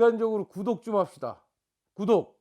인간적으로 구독 좀 합시다. 구독.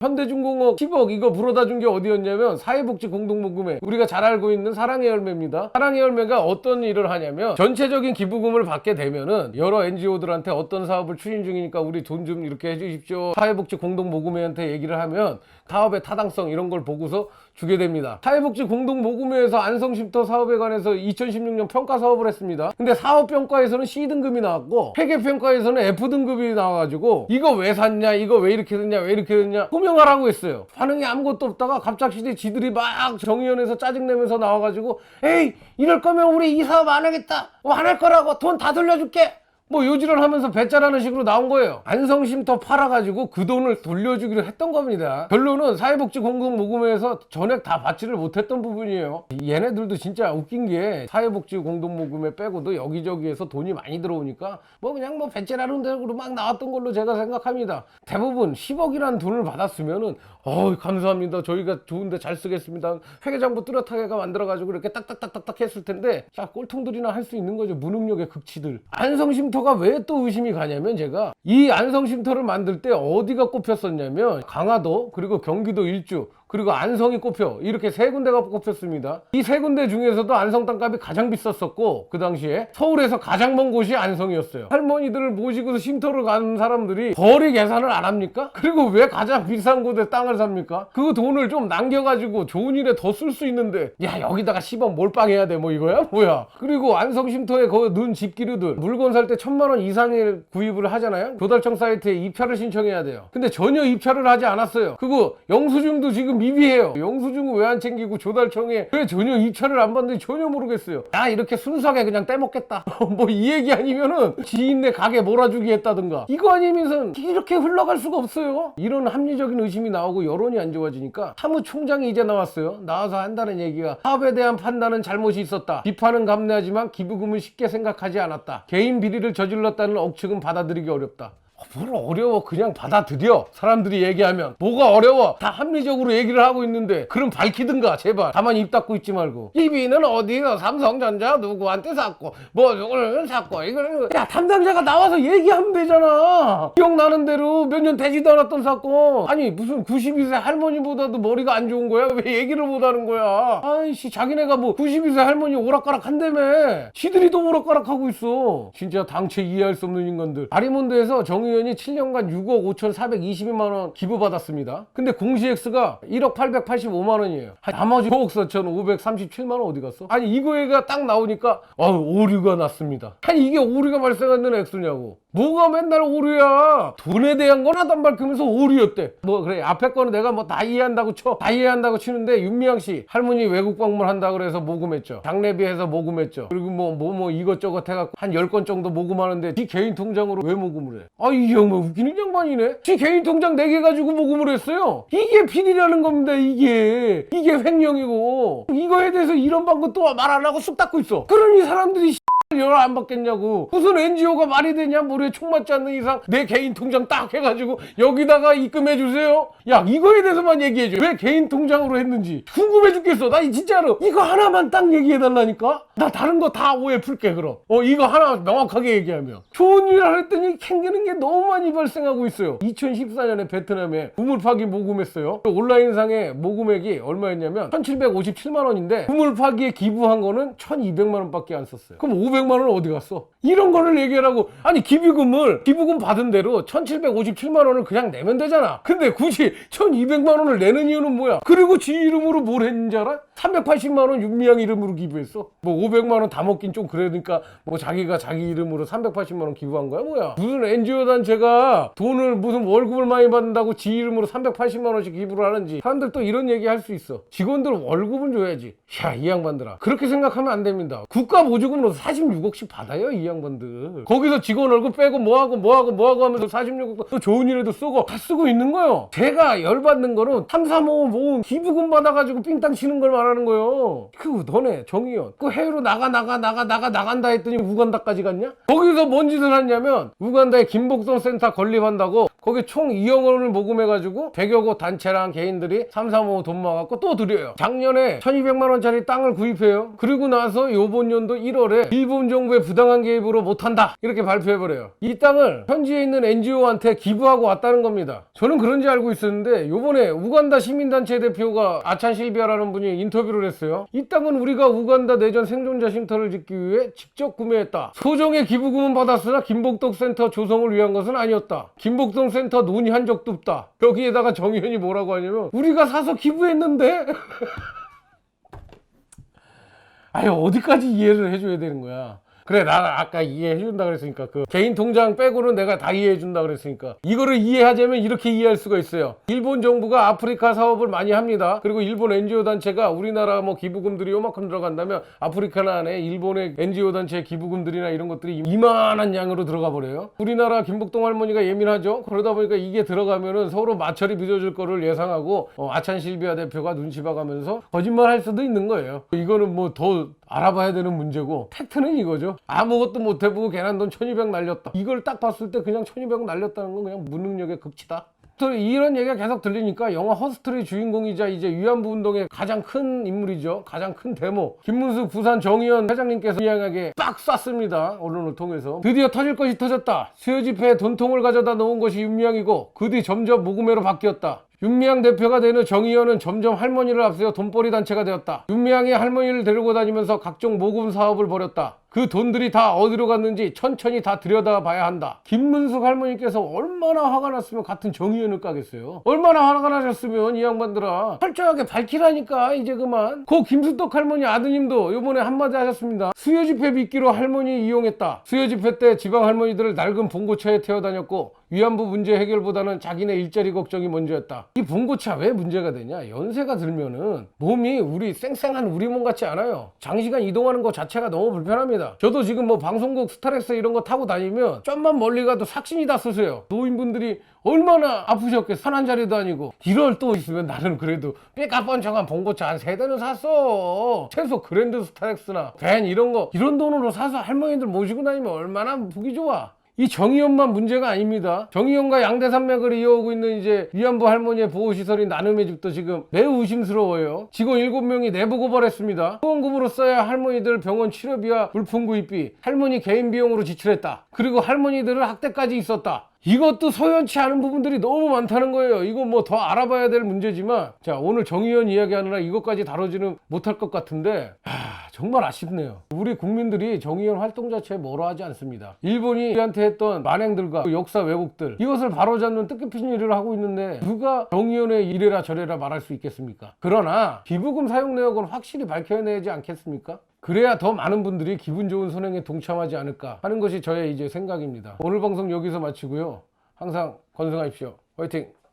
현대중공업 10억 이거 불어다 준 게 어디였냐면 사회복지 공동모금회 우리가 잘 알고 있는 사랑의 열매입니다. 사랑의 열매가 어떤 일을 하냐면 전체적인 기부금을 받게 되면은 여러 NGO들한테 어떤 사업을 추진 중이니까 우리 돈 좀 이렇게 해주십시오. 사회복지 공동모금회한테 얘기를 하면 사업의 타당성 이런 걸 보고서 주게 됩니다. 사회복지 공동모금회에서 안성쉼터 사업에 관해서 2016년 평가 사업을 했습니다. 근데 사업평가에서는 C등급이 나왔고 회계평가에서는 F등급이 나와가지고 이거 왜 샀냐 이거 왜 이렇게 됐냐 왜 이렇게 됐냐 소명하라고 했어요. 반응이 아무것도 없다가 갑작스레 지들이 막 정의원에서 짜증내면서 나와가지고 에이 이럴 거면 우리 이 사업 안 하겠다 뭐안할 거라고 돈 다 돌려줄게 뭐 요지를 하면서 배짜라는 식으로 나온 거예요. 안성쉼터 팔아가지고 그 돈을 돌려주기로 했던 겁니다. 결론은 사회복지 공동모금회에서 전액 다 받지를 못했던 부분이에요. 얘네들도 진짜 웃긴 게 사회복지 공동모금회 빼고도 여기저기에서 돈이 많이 들어오니까 뭐 그냥 뭐 배짜라는 대로 막 나왔던 걸로 제가 생각합니다. 대부분 10억이라는 돈을 받았으면은 어 감사합니다. 저희가 좋은데 잘 쓰겠습니다. 회계장부 뚜렷하게가 만들어가지고 이렇게 딱딱딱딱딱 했을 텐데 자 꼴통들이나 할 수 있는 거죠. 무능력의 극치들. 안성쉼터 가 왜 또 의심이 가냐면 제가 이 안성쉼터를 만들 때 어디가 꼽혔었냐면 강화도 그리고 경기도 일주 그리고 안성이 꼽혀 이렇게 세 군데가 꼽혔습니다. 이 세 군데 중에서도 안성 땅값이 가장 비쌌었고 그 당시에 서울에서 가장 먼 곳이 안성이었어요. 할머니들을 모시고서 쉼터를 가는 사람들이 거리 계산을 안 합니까? 그리고 왜 가장 비싼 곳에 땅을 삽니까? 그 돈을 좀 남겨가지고 좋은 일에 더 쓸 수 있는데 야 여기다가 10억 몰빵해야 돼 뭐 이거야? 뭐야? 그리고 안성 쉼터에 거넣은 집기류들 물건 살 때 천만 원 이상의 구입을 하잖아요. 조달청 사이트에 입찰을 신청해야 돼요. 근데 전혀 입찰을 하지 않았어요. 그거 영수증도 지금 미비해요. 영수증은 왜안 챙기고 조달청에 왜 전혀 입찰을 안 받는지 전혀 모르겠어요. 야 이렇게 순수하게 그냥 떼먹겠다. 뭐 이 얘기 아니면은 지인네 가게 몰아주기 했다든가 이거 아니면은 이렇게 흘러갈 수가 없어요. 이런 합리적인 의심이 나오고 여론이 안 좋아지니까 사무총장이 이제 나왔어요. 나와서 한다는 얘기가 사업에 대한 판단은 잘못이 있었다. 비판은 감내하지만 기부금은 쉽게 생각하지 않았다. 개인 비리를 저질렀다는 억측은 받아들이기 어렵다. 어, 뭘 어려워. 그냥 받아들여. 사람들이 얘기하면. 뭐가 어려워? 다 합리적으로 얘기를 하고 있는데 그럼 밝히든가 제발. 가만히 입 닫고 있지 말고. 이비는 어디서 삼성전자 누구한테 샀고 뭐 누구를 샀고 이거는 야 담당자가 나와서 얘기하면 되잖아. 기억나는 대로 몇 년 되지도 않았던 사건. 아니 무슨 92세 할머니보다도 머리가 안 좋은 거야? 왜 얘기를 못 하는 거야? 아이씨 자기네가 뭐 92세 할머니 오락가락 한다며. 지들이 더 오락가락 하고 있어. 진짜 당최 이해할 수 없는 인간들. 바리몬드에서 정의 원이 7년간 6억 5,422만 원 기부받았습니다. 근데 공시액수가 1억 885만 원이에요. 나머지 5억 4,537만 원 어디 갔어? 아니 이거가 딱 나오니까 아 오류가 났습니다. 아니 이게 오류가 발생하는 액수냐고. 뭐가 맨날 오류야? 돈에 대한 건 하단 밝히면서 오류였대. 뭐 그래 앞에 거는 내가 뭐 다 이해한다고 쳐. 다 이해한다고 치는데 윤미향 씨 할머니 외국 방문 한다 그래서 모금했죠. 장례비해서 모금했죠. 그리고 뭐 뭐뭐 이것저것 해갖고 한 10건 정도 모금하는데 지 개인 통장으로 왜 모금을 해? 아이 양반 웃기는 양반이네. 지 개인 통장 4개 가지고 모금을 했어요. 이게 비리라는 겁니다 이게. 이게 횡령이고 이거에 대해서 이런 방법 또 말 안 하고 쑥 닫고 있어. 그러니 사람들이 연락 안 받겠냐고. 무슨 NGO가 말이 되냐? 물에 총 맞지 않는 이상 내 개인 통장 딱 해가지고 여기다가 입금해 주세요. 야 이거에 대해서만 얘기해 줘. 왜 개인 통장으로 했는지 궁금해 죽겠어. 나 진짜로 이거 하나만 딱 얘기해 달라니까. 나 다른 거 다 오해 풀게 그럼. 어 이거 하나 명확하게 얘기하면 좋은 일을 했더니 캥기는 게 너무 많이 발생하고 있어요. 2014년에 베트남에 우물 파기 모금했어요. 온라인상에 모금액이 얼마였냐면 1,757만 원인데 우물 파기에 기부한 거는 1,200만 원밖에 안 썼어요. 그럼 500만 원은 어디 갔어? 이런 거를 얘기하라고 아니 기부금을 기부금 받은 대로 1,757만 원을 그냥 내면 되잖아. 근데 굳이 1,200만 원을 내는 이유는 뭐야? 그리고 지 이름으로 뭘 했는지 알아? 380만 원 윤미향 이름으로 기부했어. 뭐 500만 원 다 먹긴 좀 그러니까 뭐 자기가 자기 이름으로 380만 원 기부한 거야 뭐야? 무슨 NGO 단체가 돈을 무슨 월급을 많이 받는다고 지 이름으로 380만 원씩 기부를 하는지 사람들 또 이런 얘기 할 수 있어. 직원들 월급은 줘야지. 야 이 양반들아 그렇게 생각하면 안 됩니다. 국가 보조금으로 46억씩 받아요 이 양반들. 거기서 직원 월급 빼고 뭐하고 뭐하고 뭐하고 하면서 46억 또 좋은 일에도 쓰고 다 쓰고 있는 거요. 제가 열받는 거는 3, 3, 5 모은 기부금 받아가지고 삥땅 치는 걸 말하 는 거요. 그 너네 정의원 그 해외로 나가 나가 나가 나가 나간다 했더니 우간다까지 갔냐? 거기서 뭔 짓을 했냐면 우간다에 김복성 센터 건립한다고 거기 총 2억 원을 모금해가지고 100여 곳 단체랑 개인들이 335 돈 모아갖고 또 드려요. 작년에 1200만 원짜리 땅을 구입해요. 그리고 나서 요번 연도 1월에 일본 정부의 부당한 개입으로 못한다. 이렇게 발표해버려요. 이 땅을 현지에 있는 NGO한테 기부하고 왔다는 겁니다. 저는 그런지 알고 있었는데 요번에 우간다 시민단체 대표가 아찬 실비아라는 분이 인터뷰를 했어요. 이 땅은 우리가 우간다 내전 생존자 쉼터를 짓기 위해 직접 구매했다. 소정의 기부금은 받았으나 김복동 센터 조성을 위한 것은 아니었다. 김복동 센터 논의한 적도 없다. 여기에다가 정의원이 뭐라고 하냐면 우리가 사서 기부했는데 아니 어디까지 이해를 해줘야 되는 거야. 그래 나 아까 이해해 준다 그랬으니까. 그 개인 통장 빼고는 내가 다 이해해 준다 그랬으니까. 이거를 이해하자면 이렇게 이해할 수가 있어요. 일본 정부가 아프리카 사업을 많이 합니다. 그리고 일본 NGO 단체가 우리나라 뭐 기부금들이 요만큼 들어간다면 아프리카 안에 일본의 NGO 단체 기부금들이나 이런 것들이 이만한 양으로 들어가 버려요. 우리나라 김복동 할머니가 예민하죠? 그러다 보니까 이게 들어가면은 서로 마찰이 빚어질 거를 예상하고 어, 아찬 실비아 대표가 눈치 봐가면서 거짓말 할 수도 있는 거예요. 이거는 뭐 더 알아봐야 되는 문제고 팩트는 이거죠 아무것도 못 해보고 괜한 돈1200 날렸다 이걸 딱 봤을 때 그냥 1200 날렸다는 건 그냥 무능력의 극치다 또 이런 얘기가 계속 들리니까 영화 허스트의 주인공이자 이제 위안부 운동의 가장 큰 인물이죠. 가장 큰 데모. 김문수 부산 정의원 회장님께서 이양하게 빡 쐈습니다. 언론을 통해서. 드디어 터질 것이 터졌다. 수요 집회에 돈통을 가져다 놓은 것이 윤미향이고 그 뒤 점점 모금회로 바뀌었다. 윤미향 대표가 되는 정의원은 점점 할머니를 앞세워 돈벌이 단체가 되었다. 윤미향이 할머니를 데리고 다니면서 각종 모금 사업을 벌였다. 그 돈들이 다 어디로 갔는지 천천히 다 들여다봐야 한다. 김문숙 할머니께서 얼마나 화가 났으면 같은 정의원을 까겠어요. 얼마나 화가 나셨으면 이 양반들아 철저하게 밝히라니까 이제 그만. 고 김수덕 할머니 아드님도 요번에 한마디 하셨습니다. 수요 집회 미끼로 할머니 이용했다. 수요 집회 때 지방 할머니들을 낡은 봉고차에 태워 다녔고 위안부 문제 해결보다는 자기네 일자리 걱정이 먼저였다. 이 봉고차 왜 문제가 되냐? 연세가 들면은 몸이 우리 쌩쌩한 우리 몸 같지 않아요. 장시간 이동하는 것 자체가 너무 불편합니다. 저도 지금 뭐 방송국 스타렉스 이런 거 타고 다니면 좀만 멀리 가도 삭신이 다 쓰세요. 노인분들이 얼마나 아프셨겠어. 산한 자리도 아니고. 이럴 또 있으면 나는 그래도 삐까뻔쩍한 봉고차 한 세 대는 샀어. 최소 그랜드 스타렉스나 벤 이런 거 이런 돈으로 사서 할머니들 모시고 다니면 얼마나 보기 좋아. 이 정의연만 문제가 아닙니다. 정의연과 양대산맥을 이어오고 있는 이제 위안부 할머니의 보호시설인 나눔의 집도 지금 매우 의심스러워요. 직원 7명이 내부 고발했습니다. 후원금으로 써야 할머니들 병원 치료비와 물품 구입비, 할머니 개인 비용으로 지출했다. 그리고 할머니들은 학대까지 있었다. 이것도 소연치 않은 부분들이 너무 많다는 거예요. 이거 뭐 더 알아봐야 될 문제지만 자 오늘 정의연 이야기하느라 이것까지 다루지는 못할 것 같은데 하, 정말 아쉽네요. 우리 국민들이 정의연 활동 자체에 뭐라 하지 않습니다. 일본이 우리한테 했던 만행들과 그 역사 왜곡들 이것을 바로잡는 뜻깊은 일을 하고 있는데 누가 정의연의 이래라 저래라 말할 수 있겠습니까? 그러나 기부금 사용 내역은 확실히 밝혀내지 않겠습니까? 그래야 더 많은 분들이 기분 좋은 선행에 동참하지 않을까 하는 것이 저의 이제 생각입니다. 오늘 방송 여기서 마치고요. 항상 건승하십시오. 화이팅!